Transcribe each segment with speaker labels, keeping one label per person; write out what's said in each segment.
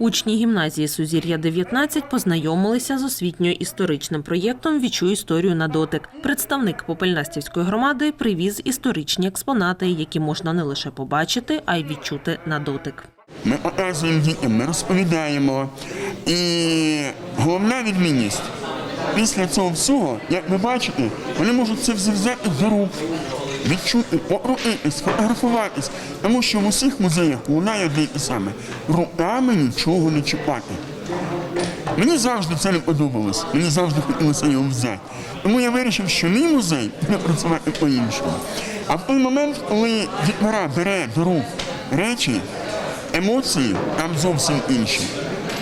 Speaker 1: Учні гімназії Сузір'я 19 познайомилися з освітньо-історичним проєктом Вічу історію на дотик. Представник Попельнастівської громади привіз історичні експонати, які можна не лише побачити, а й відчути на дотик.
Speaker 2: Ми показуємо дітям, ми розповідаємо. І головна відмінність. Після цього всього, як ви бачите, вони можуть це взяти до рук, відчути, покрутитись, сфотографуватись. Тому що в усіх музеях лунає одне те саме. Руками нічого не чіпати. Мені завжди це не подобалось, мені завжди хотілося його взяти. Тому я вирішив, що мій музей буде працювати по-іншому. А в той момент, коли дітвора бере до рук речі, емоції там зовсім інші.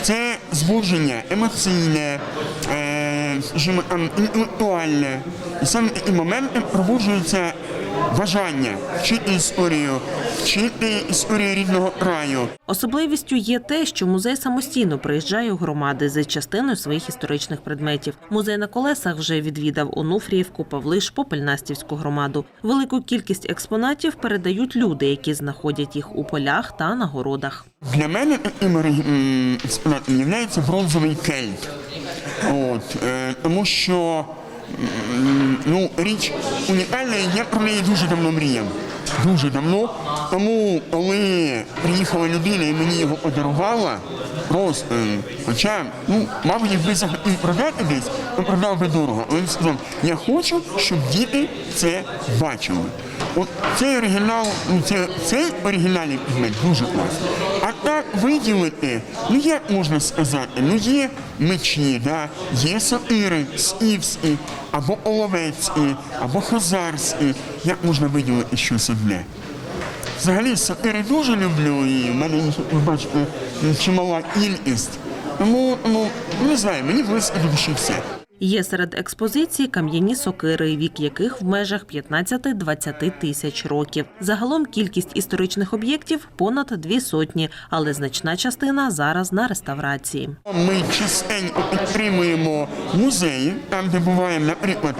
Speaker 2: Це збудження емоційне, е, інтелектуальне. І саме такі моменти пробуджується бажання вчити історію, вчити історію рідного краю.
Speaker 1: Особливістю є те, що музей самостійно приїжджає у громади за частиною своїх історичних предметів. Музей на колесах вже відвідав Онуфріївку, Павлиш, Попельнастівську громаду. Велику кількість експонатів передають люди, які знаходять їх у полях та на городах.
Speaker 2: Для мене таким експонатом є бронзовий кельт. От, е, тому що ну, річ унікальна, я про неї дуже давно мріяв. Дуже давно. Тому, коли приїхала людина і мені його подарувала, просто, е, хоча, ну, мабуть, якби захотів продати десь, то продав би дорого. Але він сказав, я хочу, щоб діти це бачили. От цей оригінал, ну це цей оригінальний предмет дуже класний. А так виділити, ну як можна сказати, ну є мечі, да? є сокири, скіфські, або оловецькі, або хазарські. Як можна виділити щось одне? Взагалі сокири дуже люблю і в мене, ви бачите, чимала кількість. Тому, ну, не знаю, мені близько до душі все.
Speaker 1: Є серед експозиції кам'яні сокири, вік яких в межах 15-20 тисяч років. Загалом кількість історичних об'єктів понад дві сотні, але значна частина зараз на реставрації.
Speaker 2: Ми частенько підтримуємо музеї, там, де буваємо, наприклад,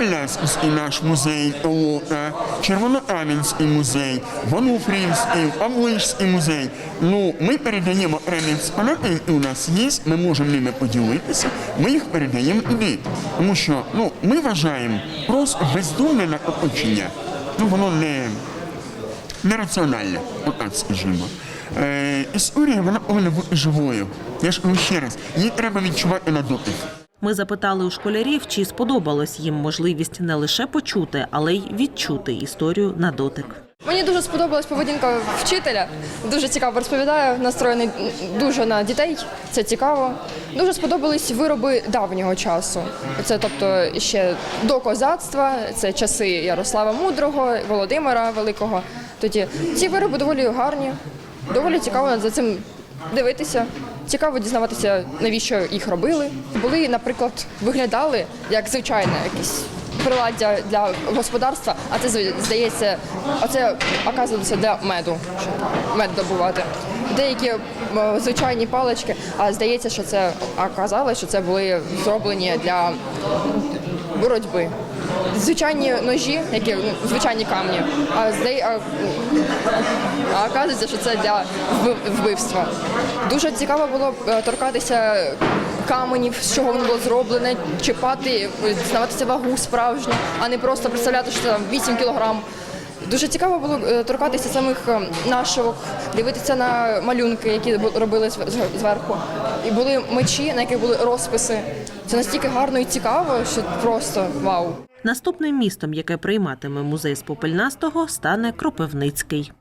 Speaker 2: е, наш музей, Толока, Червонокам'янський музей, Вонуфріївський, Павлишський музей. Ну, ми передаємо окремі експонати, які у нас є, ми можемо ними поділитися, ми їх передаємо туди. Тому що ну, ми вважаємо просто бездумне накопичення. Ну, воно не нераціональне, отак скажімо. Е, історія вона повинна бути живою. Я ж кажу ще раз, її треба відчувати на дотик.
Speaker 1: Ми запитали у школярів, чи сподобалась їм можливість не лише почути, але й відчути історію на дотик.
Speaker 3: Мені дуже сподобалась поведінка вчителя. Дуже цікаво розповідає, настроєний дуже на дітей. Це цікаво. Дуже сподобались вироби давнього часу. Це тобто ще до козацтва, це часи Ярослава Мудрого, Володимира Великого. Тоді ці вироби доволі гарні, доволі цікаво за цим дивитися. Цікаво дізнаватися, навіщо їх робили. Були, наприклад, виглядали як звичайне якісь приладдя для господарства, а це здається, оце оказується для меду, щоб мед добувати. Деякі е, звичайні палички, а здається, що це оказалось, що це були зроблені для боротьби. Звичайні ножі, які ну, звичайні камні, а здає, а, а оказується, що це для вбивства. Дуже цікаво було е, торкатися каменів, з чого воно було зроблене, чіпати, дізнаватися вагу справжню, а не просто представляти, що там 8 кілограм. Дуже цікаво було е, торкатися самих е, нашивок, дивитися на малюнки, які робили зв- зв- зверху. І були мечі, на яких були розписи. Це настільки гарно і цікаво, що просто вау.
Speaker 1: Наступним містом, яке прийматиме музей з Попельнастого, стане Кропивницький.